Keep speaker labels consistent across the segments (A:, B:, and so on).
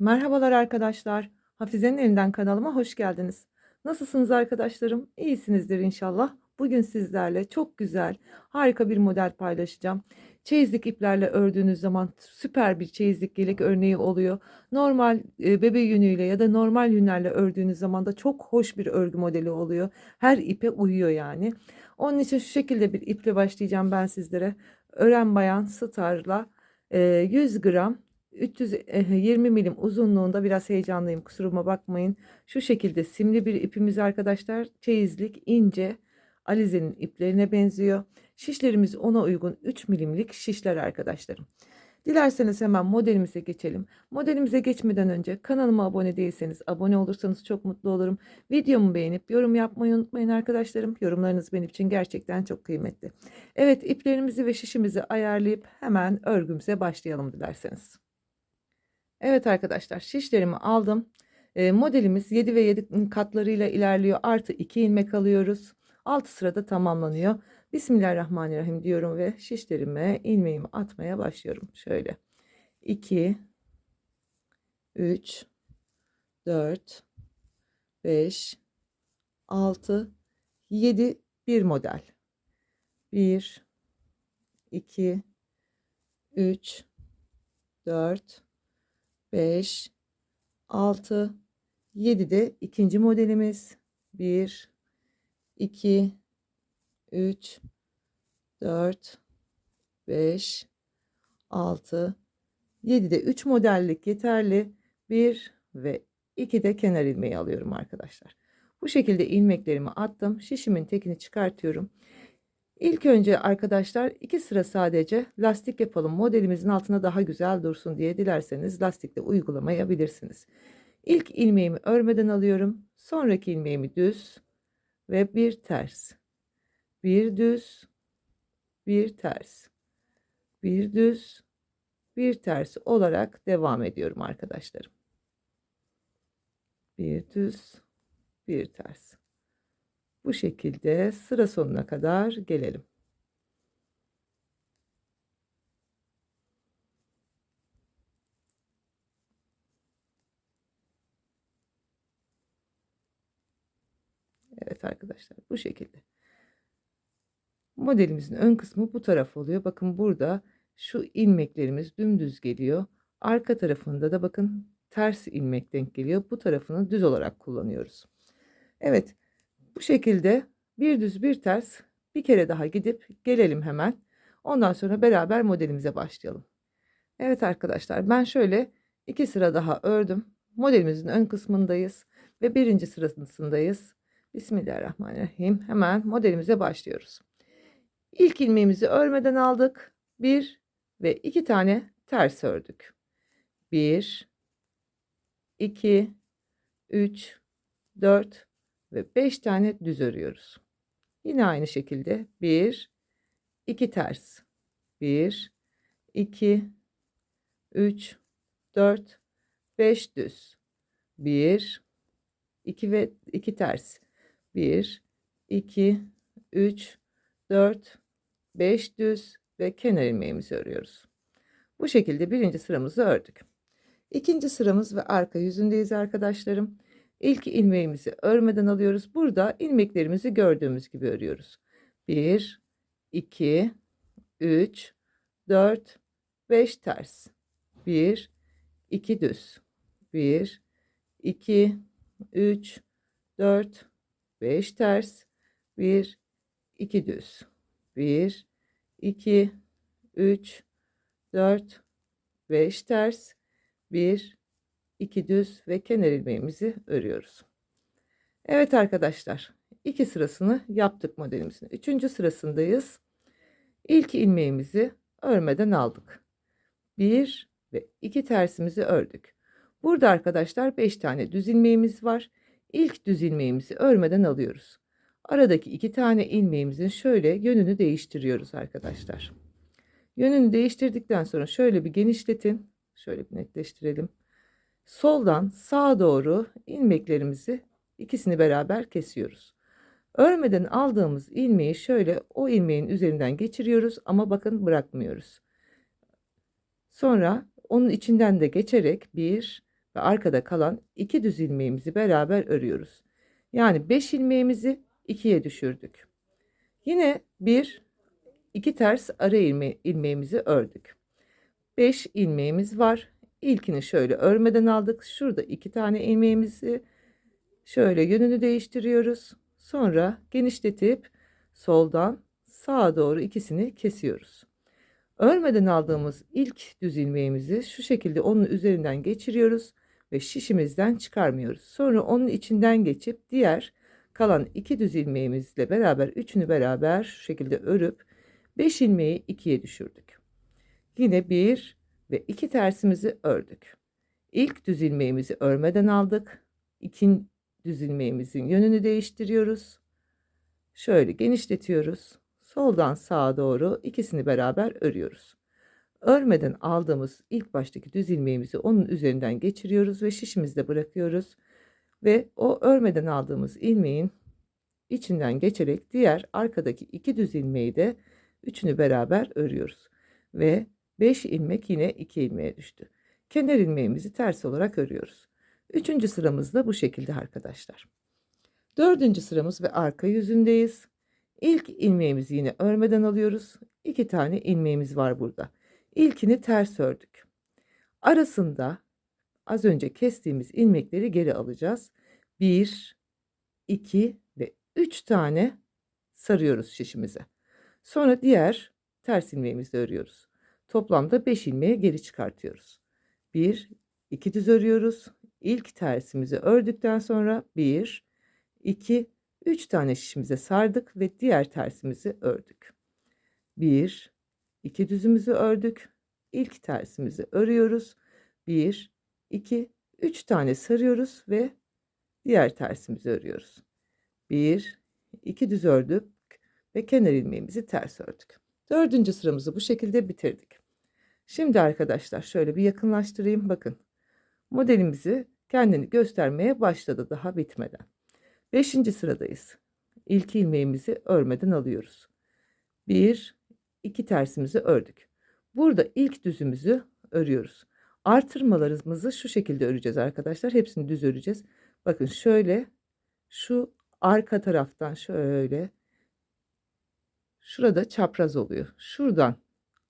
A: Merhabalar arkadaşlar. Hafize'nin elinden kanalıma hoş geldiniz. Nasılsınız arkadaşlarım? İyisinizdir inşallah. Bugün sizlerle çok güzel, harika bir model paylaşacağım. Çeyizlik iplerle ördüğünüz zaman süper bir çeyizlik yelek örneği oluyor. Normal e, bebe yünüyle ya da normal yünlerle ördüğünüz zaman da çok hoş bir örgü modeli oluyor. Her ipe uyuyor yani. Onun için şu şekilde bir iple başlayacağım ben sizlere. Ören bayan starla e, 100 gram 320 milim uzunluğunda biraz heyecanlıyım kusuruma bakmayın. Şu şekilde simli bir ipimiz arkadaşlar. Çeyizlik ince alizenin iplerine benziyor. Şişlerimiz ona uygun 3 milimlik şişler arkadaşlarım. Dilerseniz hemen modelimize geçelim. Modelimize geçmeden önce kanalıma abone değilseniz abone olursanız çok mutlu olurum. Videomu beğenip yorum yapmayı unutmayın arkadaşlarım. Yorumlarınız benim için gerçekten çok kıymetli. Evet iplerimizi ve şişimizi ayarlayıp hemen örgümüze başlayalım dilerseniz. Evet arkadaşlar şişlerimi aldım. E, modelimiz 7 ve 7 katlarıyla ilerliyor. Artı 2 ilmek alıyoruz. 6 sırada tamamlanıyor. Bismillahirrahmanirrahim diyorum ve şişlerime ilmeğimi atmaya başlıyorum. Şöyle 2 3 4 5 6 7 bir model. 1 2 3 4 5 6 7 de ikinci modelimiz. 1 2 3 4 5 6 7 de 3 modellik yeterli. 1 ve 2 de kenar ilmeği alıyorum arkadaşlar. Bu şekilde ilmeklerimi attım. Şişimin tekini çıkartıyorum İlk önce arkadaşlar iki sıra sadece lastik yapalım. Modelimizin altına daha güzel dursun diye dilerseniz lastikle uygulamayabilirsiniz. İlk ilmeğimi örmeden alıyorum. Sonraki ilmeğimi düz ve bir ters. Bir düz, bir ters. Bir düz, bir ters olarak devam ediyorum arkadaşlarım. Bir düz, bir ters. Bu şekilde sıra sonuna kadar gelelim. Evet arkadaşlar bu şekilde. Modelimizin ön kısmı bu taraf oluyor. Bakın burada şu ilmeklerimiz dümdüz geliyor. Arka tarafında da bakın ters ilmek denk geliyor. Bu tarafını düz olarak kullanıyoruz. Evet bu şekilde bir düz bir ters bir kere daha gidip gelelim hemen. Ondan sonra beraber modelimize başlayalım. Evet arkadaşlar ben şöyle iki sıra daha ördüm. Modelimizin ön kısmındayız ve birinci sırasındayız. Bismillahirrahmanirrahim. Hemen modelimize başlıyoruz. İlk ilmeğimizi örmeden aldık. Bir ve iki tane ters ördük. Bir, iki, üç, dört ve 5 tane düz örüyoruz. Yine aynı şekilde 1 2 ters. 1 2 3 4 5 düz. 1 2 ve 2 ters. 1 2 3 4 5 düz ve kenar ilmeğimizi örüyoruz. Bu şekilde birinci sıramızı ördük. İkinci sıramız ve arka yüzündeyiz arkadaşlarım. İlk ilmeğimizi örmeden alıyoruz. Burada ilmeklerimizi gördüğümüz gibi örüyoruz. 1, 2, 3, 4, 5 ters. 1, 2 düz. 1, 2, 3, 4, 5 ters. 1, 2 düz. 1, 2, 3, 4, 5 ters. 1, 2 düz ve kenar ilmeğimizi örüyoruz. Evet arkadaşlar iki sırasını yaptık modelimizin. Üçüncü sırasındayız. İlk ilmeğimizi örmeden aldık. Bir ve iki tersimizi ördük. Burada arkadaşlar 5 tane düz ilmeğimiz var. İlk düz ilmeğimizi örmeden alıyoruz. Aradaki iki tane ilmeğimizin şöyle yönünü değiştiriyoruz arkadaşlar. Yönünü değiştirdikten sonra şöyle bir genişletin. Şöyle bir netleştirelim soldan sağa doğru ilmeklerimizi ikisini beraber kesiyoruz. Örmeden aldığımız ilmeği şöyle o ilmeğin üzerinden geçiriyoruz ama bakın bırakmıyoruz. Sonra onun içinden de geçerek 1, ve arkada kalan 2 düz ilmeğimizi beraber örüyoruz. Yani 5 ilmeğimizi 2'ye düşürdük. Yine bir 2 ters ara ilme ilmeğimizi ördük. 5 ilmeğimiz var. İlkini şöyle örmeden aldık. Şurada 2 tane ilmeğimizi şöyle yönünü değiştiriyoruz. Sonra genişletip soldan sağa doğru ikisini kesiyoruz. Örmeden aldığımız ilk düz ilmeğimizi şu şekilde onun üzerinden geçiriyoruz ve şişimizden çıkarmıyoruz. Sonra onun içinden geçip diğer kalan iki düz ilmeğimizle beraber üçünü beraber şu şekilde örüp 5 ilmeği ikiye düşürdük. Yine bir ve iki tersimizi ördük. İlk düz ilmeğimizi örmeden aldık. İkinci düz ilmeğimizin yönünü değiştiriyoruz. Şöyle genişletiyoruz. Soldan sağa doğru ikisini beraber örüyoruz. Örmeden aldığımız ilk baştaki düz ilmeğimizi onun üzerinden geçiriyoruz ve şişimizde bırakıyoruz. Ve o örmeden aldığımız ilmeğin içinden geçerek diğer arkadaki iki düz ilmeği de üçünü beraber örüyoruz. Ve 5 ilmek yine 2 ilmeğe düştü. Kenar ilmeğimizi ters olarak örüyoruz. Üçüncü sıramız da bu şekilde arkadaşlar. Dördüncü sıramız ve arka yüzündeyiz. İlk ilmeğimizi yine örmeden alıyoruz. İki tane ilmeğimiz var burada. İlkini ters ördük. Arasında az önce kestiğimiz ilmekleri geri alacağız. 1, 2 ve 3 tane sarıyoruz şişimize. Sonra diğer ters ilmeğimizi örüyoruz. Toplamda 5 ilmeği geri çıkartıyoruz. 1, 2 düz örüyoruz. İlk tersimizi ördükten sonra 1, 2, 3 tane şişimize sardık ve diğer tersimizi ördük. 1, 2 düzümüzü ördük. İlk tersimizi örüyoruz. 1, 2, 3 tane sarıyoruz ve diğer tersimizi örüyoruz. 1, 2 düz ördük ve kenar ilmeğimizi ters ördük. Dördüncü sıramızı bu şekilde bitirdik. Şimdi arkadaşlar şöyle bir yakınlaştırayım. Bakın modelimizi kendini göstermeye başladı daha bitmeden. Beşinci sıradayız. İlk ilmeğimizi örmeden alıyoruz. Bir, iki tersimizi ördük. Burada ilk düzümüzü örüyoruz. Artırmalarımızı şu şekilde öreceğiz arkadaşlar. Hepsini düz öreceğiz. Bakın şöyle şu arka taraftan şöyle şurada çapraz oluyor. Şuradan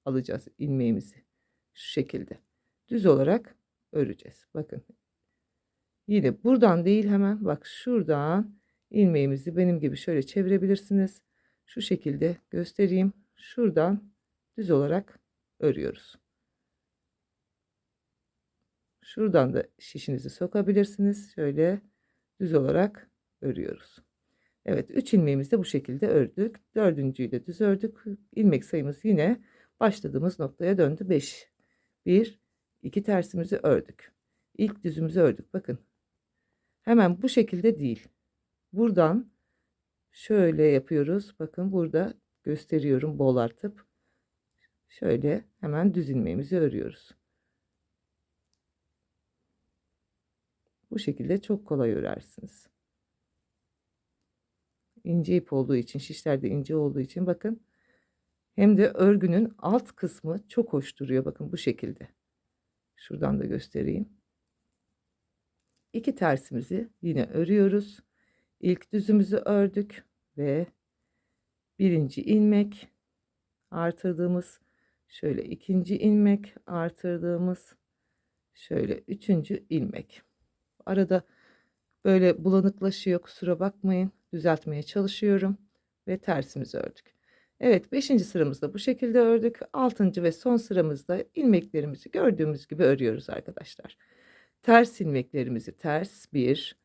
A: alacağız ilmeğimizi. Şu şekilde. Düz olarak öreceğiz. Bakın. Yine buradan değil hemen bak şuradan ilmeğimizi benim gibi şöyle çevirebilirsiniz. Şu şekilde göstereyim. Şuradan düz olarak örüyoruz. Şuradan da şişinizi sokabilirsiniz. Şöyle düz olarak örüyoruz. Evet 3 ilmeğimizi de bu şekilde ördük. Dördüncüyü de düz ördük. İlmek sayımız yine başladığımız noktaya döndü. 5. 1, 2 tersimizi ördük. İlk düzümüzü ördük. Bakın. Hemen bu şekilde değil. Buradan şöyle yapıyoruz. Bakın burada gösteriyorum bol artıp. Şöyle hemen düz ilmeğimizi örüyoruz. Bu şekilde çok kolay örersiniz. İnce ip olduğu için, şişler de ince olduğu için bakın. Hem de örgünün alt kısmı çok hoş duruyor. Bakın bu şekilde. Şuradan da göstereyim. İki tersimizi yine örüyoruz. İlk düzümüzü ördük ve birinci ilmek artırdığımız şöyle ikinci ilmek artırdığımız şöyle üçüncü ilmek. Arada böyle bulanıklaşıyor kusura bakmayın düzeltmeye çalışıyorum ve tersimizi ördük. Evet 5. sıramızda bu şekilde ördük. 6. ve son sıramızda ilmeklerimizi gördüğümüz gibi örüyoruz arkadaşlar. Ters ilmeklerimizi ters 1,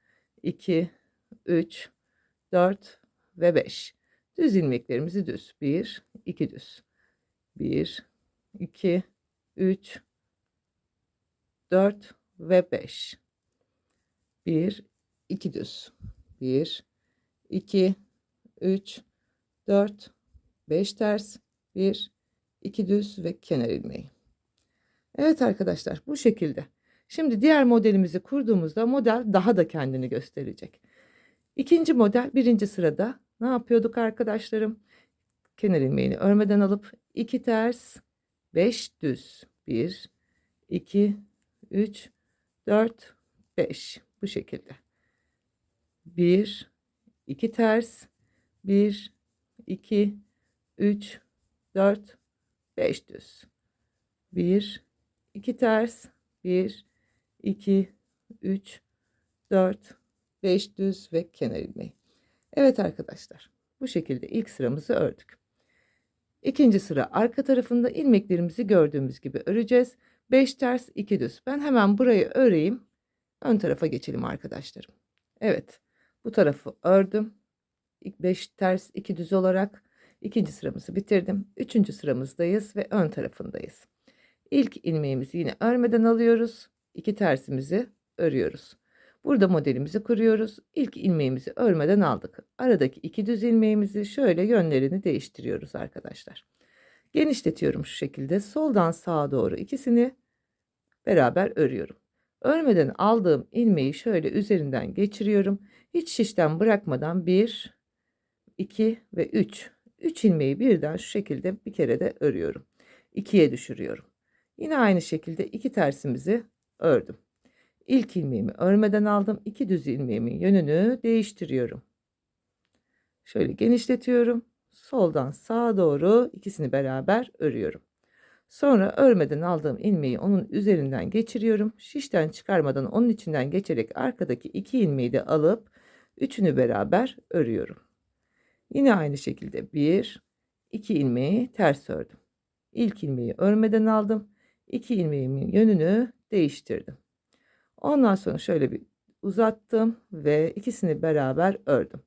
A: 2, 3, 4 ve 5. Düz ilmeklerimizi düz 1, 2 düz. 1, 2, 3, 4 ve 5. 1, 2 düz. 1, 2, 3, 4, 5 ters, 1, 2 düz ve kenar ilmeği. Evet arkadaşlar bu şekilde. Şimdi diğer modelimizi kurduğumuzda model daha da kendini gösterecek. İkinci model birinci sırada ne yapıyorduk arkadaşlarım? Kenar ilmeğini örmeden alıp 2 ters, 5 düz. 1, 2, 3, 4 5 bu şekilde. 1 2 ters 1 2 3 4 5 düz. 1 2 ters 1 2 3 4 5 düz ve kenar ilmeği. Evet arkadaşlar bu şekilde ilk sıramızı ördük. İkinci sıra arka tarafında ilmeklerimizi gördüğümüz gibi öreceğiz. 5 ters 2 düz. Ben hemen burayı öreyim. Ön tarafa geçelim arkadaşlarım. Evet bu tarafı ördüm. 5 ters 2 düz olarak ikinci sıramızı bitirdim. Üçüncü sıramızdayız ve ön tarafındayız. İlk ilmeğimizi yine örmeden alıyoruz. İki tersimizi örüyoruz. Burada modelimizi kuruyoruz. İlk ilmeğimizi örmeden aldık. Aradaki iki düz ilmeğimizi şöyle yönlerini değiştiriyoruz arkadaşlar. Genişletiyorum şu şekilde. Soldan sağa doğru ikisini beraber örüyorum. Örmeden aldığım ilmeği şöyle üzerinden geçiriyorum. Hiç şişten bırakmadan 1, 2 ve 3. 3 ilmeği birden şu şekilde bir kere de örüyorum. 2'ye düşürüyorum. Yine aynı şekilde iki tersimizi ördüm. İlk ilmeğimi örmeden aldım. İki düz ilmeğimin yönünü değiştiriyorum. Şöyle genişletiyorum. Soldan sağa doğru ikisini beraber örüyorum. Sonra örmeden aldığım ilmeği onun üzerinden geçiriyorum. Şişten çıkarmadan onun içinden geçerek arkadaki iki ilmeği de alıp üçünü beraber örüyorum. Yine aynı şekilde bir, iki ilmeği ters ördüm. İlk ilmeği örmeden aldım. İki ilmeğimin yönünü değiştirdim. Ondan sonra şöyle bir uzattım ve ikisini beraber ördüm.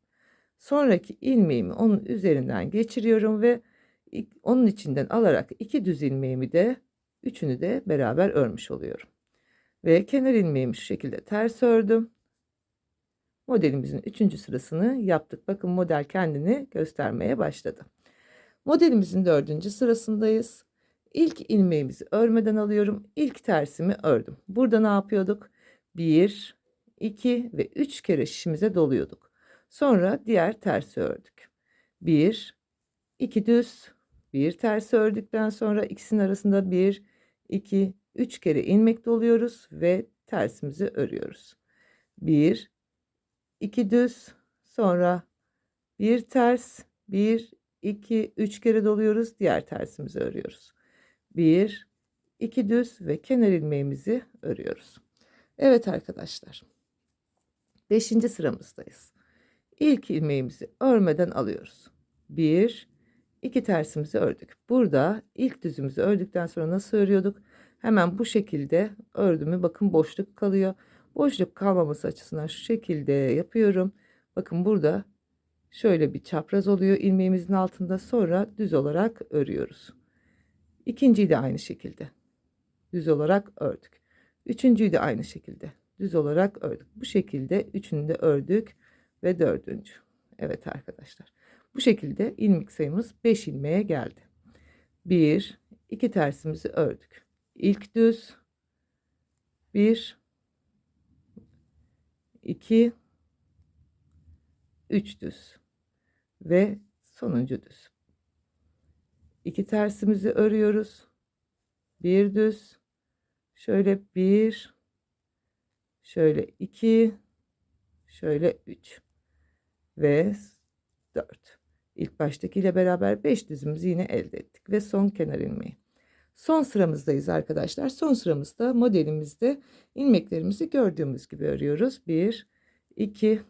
A: Sonraki ilmeğimi onun üzerinden geçiriyorum ve onun içinden alarak iki düz ilmeğimi de üçünü de beraber örmüş oluyorum. Ve kenar ilmeğimi şu şekilde ters ördüm. Modelimizin üçüncü sırasını yaptık. Bakın model kendini göstermeye başladı. Modelimizin dördüncü sırasındayız. İlk ilmeğimizi örmeden alıyorum. İlk tersimi ördüm. Burada ne yapıyorduk? 1, 2 ve 3 kere şişimize doluyorduk. Sonra diğer tersi ördük. 1, 2 düz, bir ters ördükten sonra ikisinin arasında 1, 2, 3 kere ilmek doluyoruz ve tersimizi örüyoruz. 1, 2 düz, sonra bir ters, 1, 2, 3 kere doluyoruz, diğer tersimizi örüyoruz. 1, 2 düz ve kenar ilmeğimizi örüyoruz. Evet arkadaşlar. 5. sıramızdayız. İlk ilmeğimizi örmeden alıyoruz. 1 2 tersimizi ördük. Burada ilk düzümüzü ördükten sonra nasıl örüyorduk? Hemen bu şekilde ördüğümü bakın boşluk kalıyor. Boşluk kalmaması açısından şu şekilde yapıyorum. Bakın burada şöyle bir çapraz oluyor ilmeğimizin altında sonra düz olarak örüyoruz. İkinciyi de aynı şekilde düz olarak ördük. Üçüncüyü de aynı şekilde düz olarak ördük. Bu şekilde üçünü de ördük ve dördüncü. Evet arkadaşlar. Bu şekilde ilmek sayımız 5 ilmeğe geldi. 1 2 tersimizi ördük. İlk düz 1 2 3 düz ve sonuncu düz. 2 tersimizi örüyoruz. Bir düz şöyle bir şöyle iki şöyle üç ve dört. İlk baştakiyle beraber 5 düzümüzü yine elde ettik ve son kenar ilmeği. Son sıramızdayız arkadaşlar. Son sıramızda modelimizde ilmeklerimizi gördüğümüz gibi örüyoruz. 1 2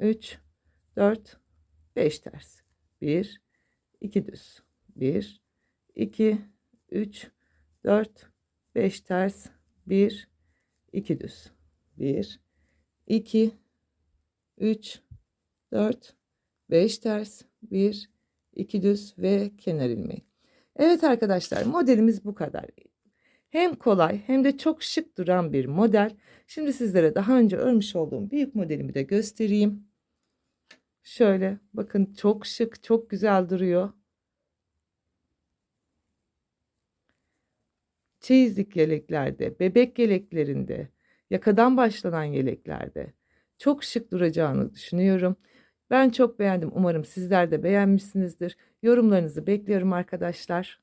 A: 3 4 5 ters. 1 2 düz. 1 2 3 4 5 ters 1 2 düz 1 2 3 4 5 ters 1 2 düz ve kenar ilmeği. Evet arkadaşlar modelimiz bu kadar. Hem kolay hem de çok şık duran bir model. Şimdi sizlere daha önce örmüş olduğum büyük modelimi de göstereyim. Şöyle bakın çok şık çok güzel duruyor. çeyizlik yeleklerde, bebek yeleklerinde, yakadan başlanan yeleklerde çok şık duracağını düşünüyorum. Ben çok beğendim. Umarım sizler de beğenmişsinizdir. Yorumlarınızı bekliyorum arkadaşlar.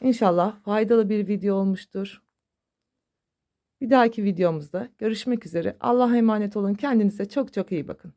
A: İnşallah faydalı bir video olmuştur. Bir dahaki videomuzda görüşmek üzere. Allah'a emanet olun. Kendinize çok çok iyi bakın.